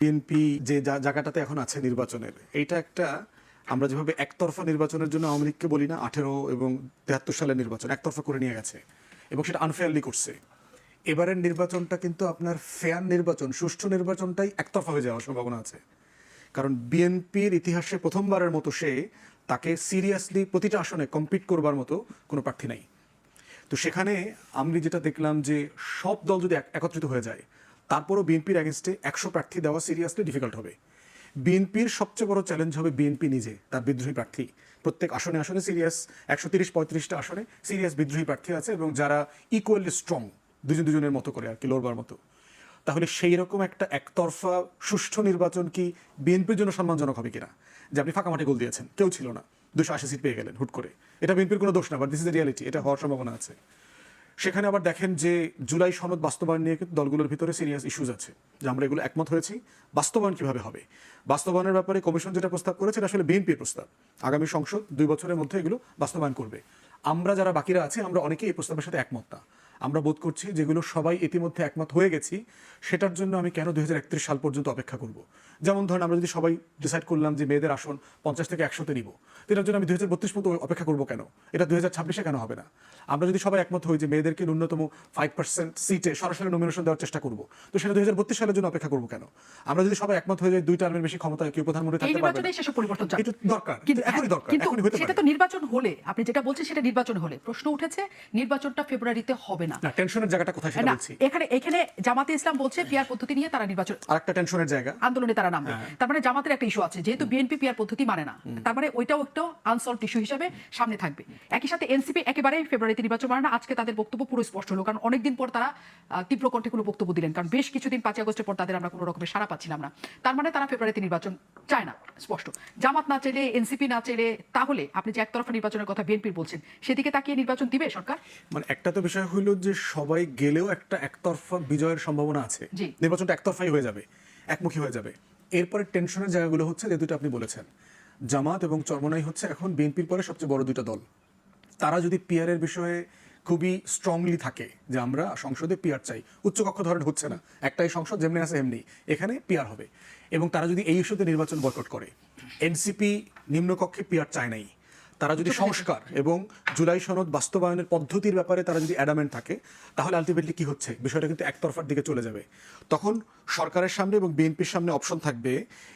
BNP যে জায়গাটাতে এখন আছে নির্বাচনের, এইটা একটা আমরা যেভাবে একতরফা নির্বাচনের জন্য আওয়ামী লীগকে বলি না, আঠেরো এবং তেহাত্তর সালের নির্বাচন একতরফা করে নিয়ে গেছে এবং সেটা আনফেয়ারলি করছে। এবারের নির্বাচনটা কিন্তু আপনার ফেয়ার নির্বাচন, সুষ্ঠু নির্বাচনটাই একতরফা হয়ে যাওয়ার সম্ভাবনা আছে। কারণ বিএনপির ইতিহাসে প্রথমবারের মতো সে তাকে সিরিয়াসলি প্রতিটা আসনে কম্পিট করবার মতো কোনো প্রার্থী নাই। তো সেখানে আমি যেটা দেখলাম যে সব দল যদি একত্রিত হয়ে যায় তারপরও বিএনপির অ্যাগেনস্টে একশো প্রার্থী দেওয়া সিরিয়াসলি ডিফিকাল্ট হবে। বিএনপির সবচেয়ে বড় চ্যালেঞ্জ হবে বিএনপি নিজে, তার বিদ্রোহী প্রার্থী। প্রত্যেক আসনে আসনে সিরিয়াস একশো তিরিশ, পঁয়ত্রিশটা আসনে সিরিয়াস বিদ্রোহী প্রার্থী আছে এবং যারা ইকুয়ালি স্ট্রং দুজন দুজনের মতো করে আর কি, লড়বার মতো। তাহলে সেই রকম একটা একতরফা, সুষ্ঠু নির্বাচন কি বিএনপির জন্য সম্মানজনক হবে কিনা? যে আপনি ফাঁকা মাঠে গোল দিয়েছেন, কেউ ছিল না। দুশো আশি সিট পেয়ে গেলেন হুট করে। এটা বিএনপির কোনো দোষ না বাট দিস ইজ রিয়ালিটি এটা হওয়ার সম্ভাবনা আছে। সেখানে আবার দেখেন যে জুলাই সনদ বাস্তবায়ন নিয়ে কিন্তু দলগুলোর ভিতরে সিরিয়াস ইস্যুজ আছে, যে আমরা এগুলো একমত হয়েছি। বাস্তবায়ন কীভাবে হবে? বাস্তবায়নের ব্যাপারে কমিশন যেটা প্রস্তাব করেছে আসলে বিএনপির প্রস্তাব। আগামী সংসদ দুই বছরের মধ্যে এগুলো বাস্তবায়ন করবে। আমরা যারা বাকিরা আছি, আমরা অনেকেই এই প্রস্তাবের সাথে একমত না। আমরা বোধ করছি যেগুলো সবাই ইতিমধ্যে একমত হয়ে গেছি সেটার জন্য আমি কেন দুই সাল পর্যন্ত অপেক্ষা করব? যেমন ধরেন আমরা যদি সবাই ডিসাইড করলাম যে মেয়েদের আসন পঞ্চাশ থেকে একশোতে নিব এটার জন্য আমি দুই হাজার বত্রিশ পর্যন্ত অপেক্ষা করব কেন? এটা দুই হাজার ছাব্বিশে কেন হবে না? আমরা যদি সবাই একমত হই যে মেয়েদেরকে ন্যূনতম ফাইভ পার্সেন্ট সিটে সরাসরি নমিনেশন দেওয়ার চেষ্টা করব তো সেটা দুই হাজার বত্রিশ সালের জন্য অপেক্ষা করব কেন? আমরা যদি সবাই একমত হয়ে যাই দুই টার্মের বেশি ক্ষমতা কেউ প্রধানমন্ত্রী থাকতে পারবে এটা দরকার এখনই দরকার এখনই হতে পারে। নির্বাচন হলে আপনি যেটা বলছেন সেটা নির্বাচন হলে। প্রশ্ন উঠেছে নির্বাচনটা ফেব্রুয়ারিতে হবে না। না টেনশনের জায়গাটা কোথায় সেটা বলছি। এখানে এখানে জামাতে ইসলাম বলছে পিয়ার পদ্ধতি নিয়ে তারা নির্বাচন আর একটা টেনশনের জায়গা। আন্দোলনে তারা নামবে। হ্যাঁ। তার মানে জামাতের একটা ইস্যু আছে যেহেতু বিএনপি পিয়ার পদ্ধতি মানে না। তার মানে ওইটাও একটা আনসলভ ইস্যু হিসেবে সামনে থাকবে। একই সাথে এনসিপি একেবারে ফেব্রুয়ারিতে নির্বাচন মানে না আজকে তাদের বক্তব্য পুরো স্পষ্ট হলো। কারণ অনেকদিন পর তারা তীব্র কণ্ঠে কোনো বক্তব্য দিলেন। কারণ বেশ কিছুদিন পাঁচই আগস্টের পর তাদের আমরা কোনো রকমের সারা পাচ্ছিলাম না। তার মানে তারা ফেব্রুয়ারিতে নির্বাচন চায় না। স্পষ্ট। জামাত না চাইলে এনসিপি না চাইলে তাহলে আপনি যে একতরফা নির্বাচনের কথা বিএনপির বলছেন সেদিকে তাকিয়ে নির্বাচন দিবে সরকার? মানে একটা তো বিষয় হইল যে সবাই গেলেও একটা একতরফা বিজয়ের সম্ভাবনা আছে। নির্বাচনটা একতরফাই হয়ে যাবে একমুখী হয়ে যাবে। এরপরে টেনশনের জায়গাগুলো হচ্ছে যে দুটো আপনি বলেছেন। জামাত এবং চরমনাই হচ্ছে এখন বিএনপির পরে সবচেয়ে বড় দুটো দল। তারা যদি পিয়ারের বিষয়ে খুবই স্ট্রংলি থাকে যে আমরা সংসদে পিয়ার চাই। উচ্চকক্ষ ধরেন হচ্ছে না। একটাই সংসদ যেমনি আছে এমনি এখানে পিয়ার হবে। এবং তারা যদি এই ইস্যুতে নির্বাচন বয়কট করে এনসিপি নিম্নকক্ষে পিয়ার চায় নাই। তারা যদি সংস্কার এবং জুলাই সনদ বাস্তবায়নের পদ্ধতির ব্যাপারে তারা যদি অ্যাডামেন্ট থাকে তাহলে আলটিমেটলি কি হচ্ছে? বিষয়টা কিন্তু একতরফার দিকে চলে যাবে। তখন সরকারের সামনে এবং বিএনপির সামনে অপশন থাকবে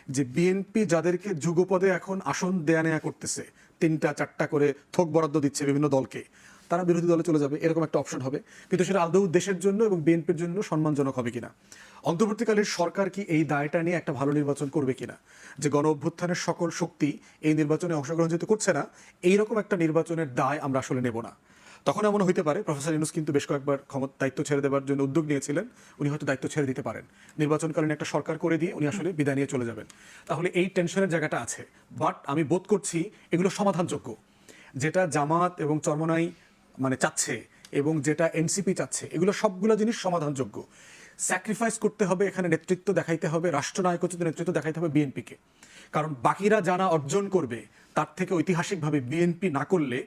যে বিএনপি যাদেরকে যুগপদে এখন আসন দেয়া নেয়া করতেছে তিনটা চারটা করে থোক বরাদ্দ দিচ্ছে বিভিন্ন দলকে তারা বিরোধী দলে চলে যাবে, এরকম একটা অপশন হবে। কিন্তু সেটা আদৌ দেশের জন্য এবং বিএনপির জন্য সম্মানজনক হবে কিনা? অন্তর্বর্তীকালীন সরকার কি এই দায়টা নিয়ে একটা ভালো নির্বাচন করবে কিনা? যে গণ অভ্যুত্থানের সকল শক্তি এই নির্বাচনে অংশগ্রহণ যেহেতু করছে না, এইরকম একটা নির্বাচনের দায় আমরা আসলে নেব না। তখন এমন হইতে পারে, প্রফেসর ইউনুস কিন্তু বেশ কয়েকবার ক্ষমতা, দায়িত্ব ছেড়ে দেওয়ার জন্য উদ্যোগ নিয়েছিলেন, উনি হয়তো দায়িত্ব ছেড়ে দিতে পারেন। নির্বাচনকালীন একটা সরকার করে দিয়ে উনি আসলে বিদায় নিয়ে চলে যাবেন। তাহলে এই টেনশনের জায়গাটা আছে। বাট আমি বোধ করছি এগুলো সমাধানযোগ্য। যেটা জামাত এবং চরমনাই মানে চাচ্ছে এবং যেটা এনসিপি চাচ্ছে, এগুলো সবগুলো জিনিস সমাধানযোগ্য। স্যাক্রিফাইস করতে হবে, এখানে নেতৃত্ব দেখাইতে হবে রাষ্ট্রনায়কোচিত নেতৃত্ব দেখাইতে হবে বিএনপিকে কারণ বাকিরা যারা অর্জন করবে, তার থেকে ঐতিহাসিকভাবে বিএনপি না করলে